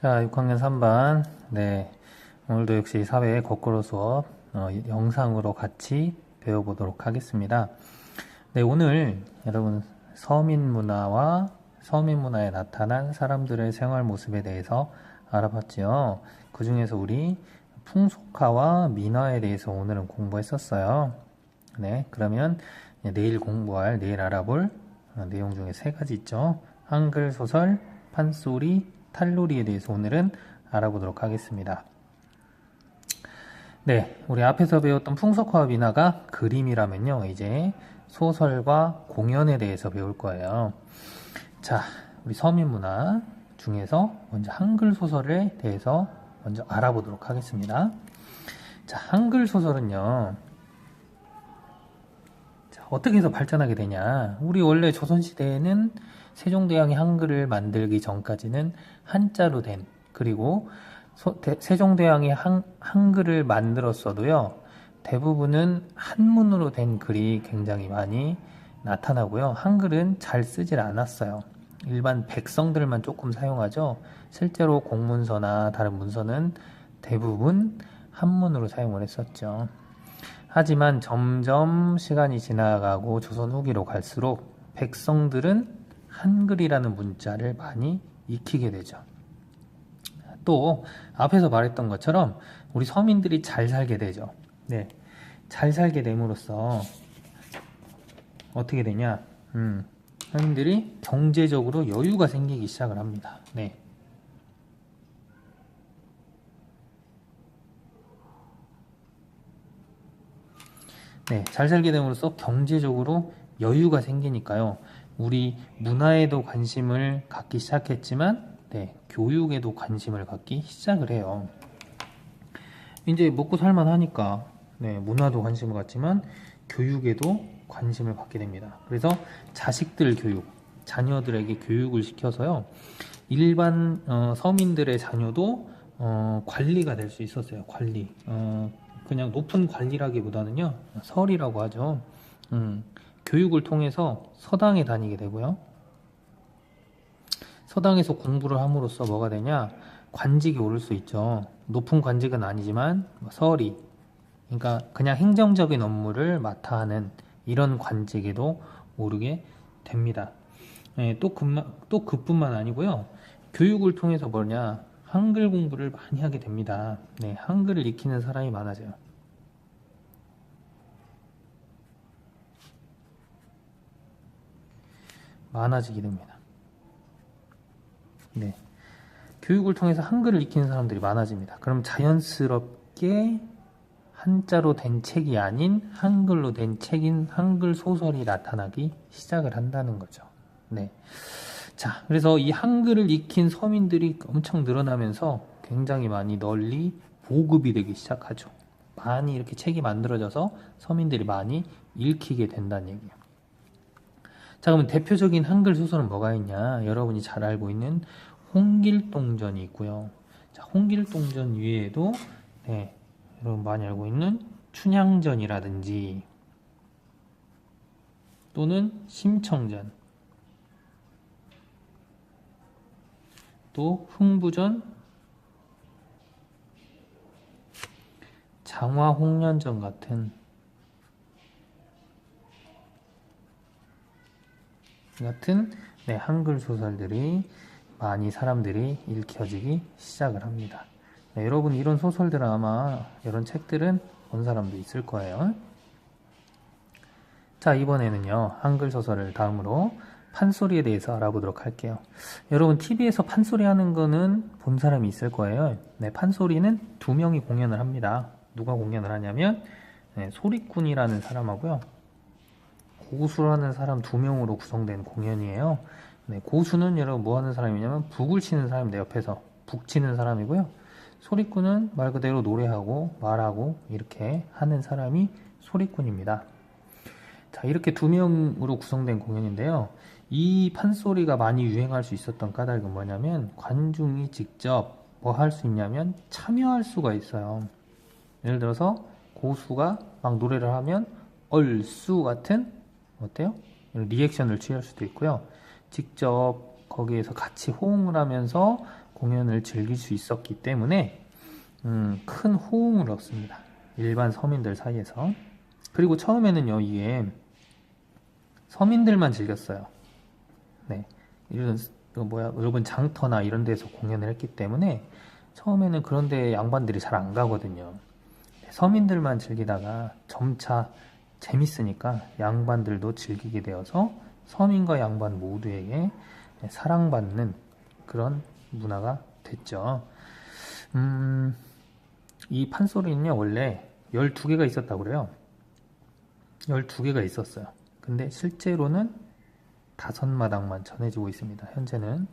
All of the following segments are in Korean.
자, 6학년 3반. 네. 오늘도 역시 사회 거꾸로 수업 어, 영상으로 같이 배워보도록 하겠습니다. 네, 오늘 여러분 서민 문화와 서민 문화에 나타난 사람들의 생활 모습에 대해서 알아봤지요. 그 중에서 우리 풍속화와 민화에 대해서 오늘은 공부했었어요. 네, 그러면 내일 공부할, 내일 알아볼 어, 내용 중에 세 가지 있죠. 한글 소설, 판소리, 탈놀이에 대해서 오늘은 알아보도록 하겠습니다. 네, 우리 앞에서 배웠던 풍속화 민화가 그림이라면요, 이제 소설과 공연에 대해서 배울 거예요. 자, 우리 서민 문화 중에서 먼저 한글 소설에 대해서 먼저 알아보도록 하겠습니다. 자, 한글 소설은요, 자, 어떻게 해서 발전하게 되냐? 우리 원래 조선시대에는 세종대왕이 한글을 만들기 전까지는 한자로 된 그리고 소, 대, 세종대왕이 한, 한글을 만들었어도요 대부분은 한문으로 된 글이 굉장히 많이 나타나고요. 한글은 잘 쓰질 않았어요. 일반 백성들만 조금 사용하죠. 실제로 공문서나 다른 문서는 대부분 한문으로 사용을 했었죠 하지만 점점 시간이 지나가고 조선 후기로 갈수록 백성들은 한글이라는 문자를 많이 익히게 되죠. 또 앞에서 말했던 것처럼 우리 서민들이 잘 살게 되죠. 네, 잘 살게 됨으로써 어떻게 되냐? 음, 서민들이 경제적으로 여유가 생기기 시작을 합니다. 네. 네, 잘 살게 됨으로써 경제적으로 여유가 생기니까요. 우리 문화에도 관심을 갖기 시작했지만 네, 교육에도 관심을 갖기 시작을 해요. 이제 먹고 살만 하니까 네, 문화도 관심을 갖지만 교육에도 관심을 갖게 됩니다. 그래서 자식들 교육, 자녀들에게 교육을 시켜서요. 일반 어, 서민들의 자녀도 어, 관리가 될 수 있었어요. 관리. 어, 그냥 높은 관리라기보다는요. 설이라고 하죠. 음, 교육을 통해서 서당에 다니게 되고요. 서당에서 공부를 함으로써 뭐가 되냐? 관직이 오를 수 있죠. 높은 관직은 아니지만 뭐 서리, 그러니까 그냥 행정적인 업무를 맡아 하는 이런 관직에도 오르게 됩니다. 네, 또, 그만, 또 그뿐만 아니고요. 교육을 통해서 뭐냐? 한글 공부를 많이 하게 됩니다. 네, 한글을 익히는 사람이 많아져요. 많아지게 됩니다. 네. 교육을 통해서 한글을 익히는 사람들이 많아집니다. 그럼 자연스럽게 한자로 된 책이 아닌 한글로 된 책인 한글 소설이 나타나기 시작을 한다는 거죠. 네. 자, 그래서 이 한글을 익힌 서민들이 엄청 늘어나면서 굉장히 많이 널리 보급이 되기 시작하죠. 많이 이렇게 책이 만들어져서 서민들이 많이 읽히게 된다는 얘기예요. 자, 그러면 대표적인 한글 소설은 뭐가 있냐? 여러분이 잘 알고 있는 홍길동전이 있고요. 자, 홍길동전 위에도 네, 여러분 많이 알고 있는 춘향전이라든지 또는 심청전 또 흥부전 장화홍련전 같은 같은 네, 한글 소설들이 많이 사람들이 읽혀지기 시작을 합니다. 네, 여러분 이런 소설들은 아마 이런 책들은 본 사람도 있을 거예요. 자 이번에는요 한글 소설을 다음으로 판소리에 대해서 알아보도록 할게요. 여러분 TV에서 판소리 하는 거는 본 사람이 있을 거예요. 네, 판소리는 두 명이 공연을 합니다. 누가 공연을 하냐면 네, 소리꾼이라는 사람하고요. 고수라는 사람 두 명으로 구성된 공연이에요. 네, 고수는 여러분 뭐 하는 사람이냐면 북을 치는 사람인데 옆에서 북 치는 사람이고요. 소리꾼은 말 그대로 노래하고 말하고 이렇게 하는 사람이 소리꾼입니다. 자, 이렇게 두 명으로 구성된 공연인데요. 이 판소리가 많이 유행할 수 있었던 까닭은 뭐냐면 관중이 직접 뭐 할 수 있냐면 참여할 수가 있어요. 예를 들어서 고수가 막 노래를 하면 얼수 같은 어때요? 리액션을 취할 수도 있고요. 직접 거기에서 같이 호응을 하면서 공연을 즐길 수 있었기 때문에 음, 큰 호응을 얻습니다. 일반 서민들 사이에서. 그리고 처음에는요, 이게 서민들만 즐겼어요. 네. 이런, 그 뭐야, 여러분 장터나 이런 데서 공연을 했기 때문에 처음에는 그런 데 양반들이 잘 안 가거든요. 서민들만 즐기다가 점차 재밌으니까 양반들도 즐기게 되어서 서민과 양반 모두에게 사랑받는 그런 문화가 됐죠. 음, 이 판소리는요, 원래 12개가 있었다고 그래요. 12개가 있었어요. 근데 실제로는 다섯 마당만 전해지고 있습니다. 현재는.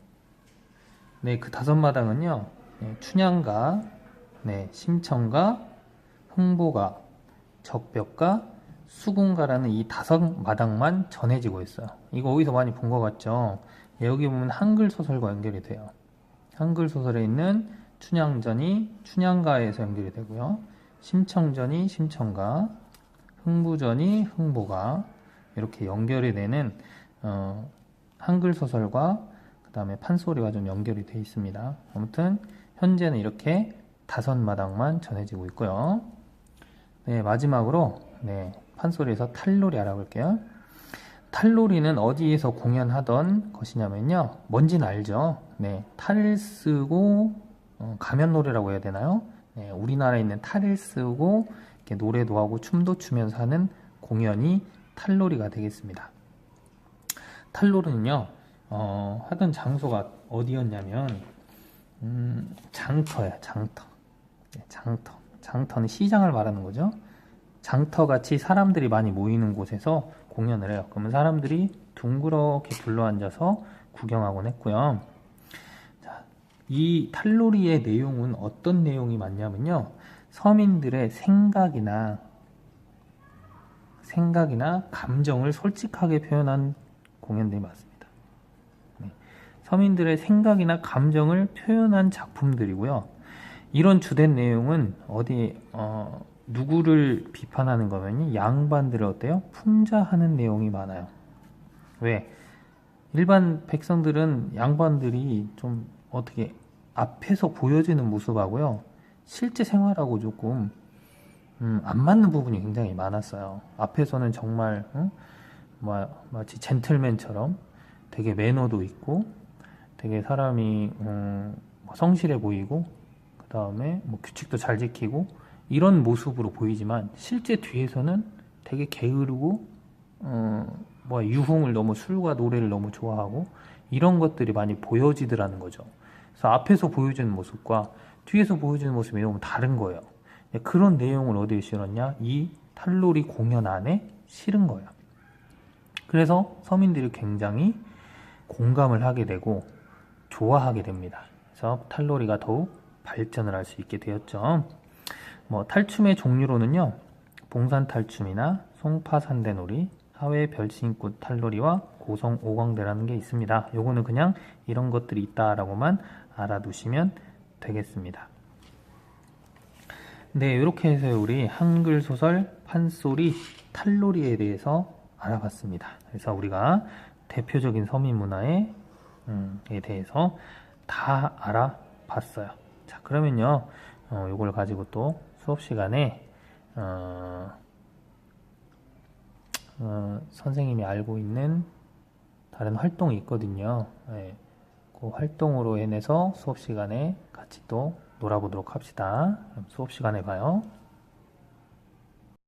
네, 그 다섯 마당은요, 네, 춘향가, 네, 심청가, 흥보가, 적벽가, 수군가라는 이 다섯 마당만 전해지고 있어요. 이거 어디서 많이 본 것 같죠? 예, 여기 보면 한글 소설과 연결이 돼요. 한글 소설에 있는 춘향전이 춘향가에서 연결이 되고요. 심청전이 심청가, 흥부전이 흥보가 이렇게 연결이 되는 어, 한글 소설과 그 다음에 판소리가 좀 연결이 되어 있습니다. 아무튼 현재는 이렇게 다섯 마당만 전해지고 있고요. 네, 마지막으로 네, 판소리에서 탈놀이 알아볼게요. 탈놀이는 어디에서 공연하던 것이냐면요. 뭔지는 알죠. 네, 탈을 쓰고 어, 가면놀이라고 해야 되나요? 네, 우리나라에 있는 탈을 쓰고 노래도 하고 춤도 추면서 하는 공연이 탈놀이가 되겠습니다. 탈놀이는요, 어, 하던 장소가 어디였냐면 음, 장터예요. 장터. 네, 장터. 장터는 시장을 말하는 거죠. 장터 같이 사람들이 많이 모이는 곳에서 공연을 해요. 그러면 사람들이 둥그렇게 둘러앉아서 구경하곤 했고요. 자, 이 탈놀이의 내용은 어떤 내용이 많냐면요. 서민들의 생각이나 생각이나 감정을 솔직하게 표현한 공연들이 많습니다. 네. 서민들의 생각이나 감정을 표현한 작품들이고요. 이런 주된 내용은 어디 어, 누구를 비판하는 거면요. 양반들을 어때요? 풍자하는 내용이 많아요. 왜? 일반 백성들은 양반들이 좀 어떻게 앞에서 보여지는 모습하고요. 실제 생활하고 조금 음, 안 맞는 부분이 굉장히 많았어요. 앞에서는 정말 응? 마, 마치 젠틀맨처럼 되게 매너도 있고 되게 사람이 음, 성실해 보이고 그 다음에 뭐 규칙도 잘 지키고 이런 모습으로 보이지만 실제 뒤에서는 되게 게으르고 어, 뭐 유흥을 너무 술과 노래를 너무 좋아하고 이런 것들이 많이 보여지더라는 거죠. 그래서 앞에서 보여지는 모습과 뒤에서 보여지는 모습이 너무 다른 거예요. 그런 내용을 어디에 실었냐? 이 탈놀이 공연 안에 실은 거예요. 그래서 서민들이 굉장히 공감을 하게 되고 좋아하게 됩니다. 그래서 탈놀이가 더욱 발전을 할 수 있게 되었죠. 뭐 탈춤의 종류로는요. 봉산 탈춤이나 송파산대놀이, 하회 별신꽃 탈놀이와 고성 오광대라는 게 있습니다. 요거는 그냥 이런 것들이 있다라고만 알아두시면 되겠습니다. 네, 이렇게 해서 우리 한글 소설 판소리 탈놀이에 대해서 알아봤습니다. 그래서 우리가 대표적인 서민 문화에 음, 대해서 다 알아봤어요. 자, 그러면요, 어, 이걸 가지고 또 수업 시간에 어, 어, 선생님이 알고 있는 다른 활동이 있거든요. 네, 그 활동으로 인해서 수업 시간에 같이 또 놀아보도록 합시다. 수업 시간에 봐요.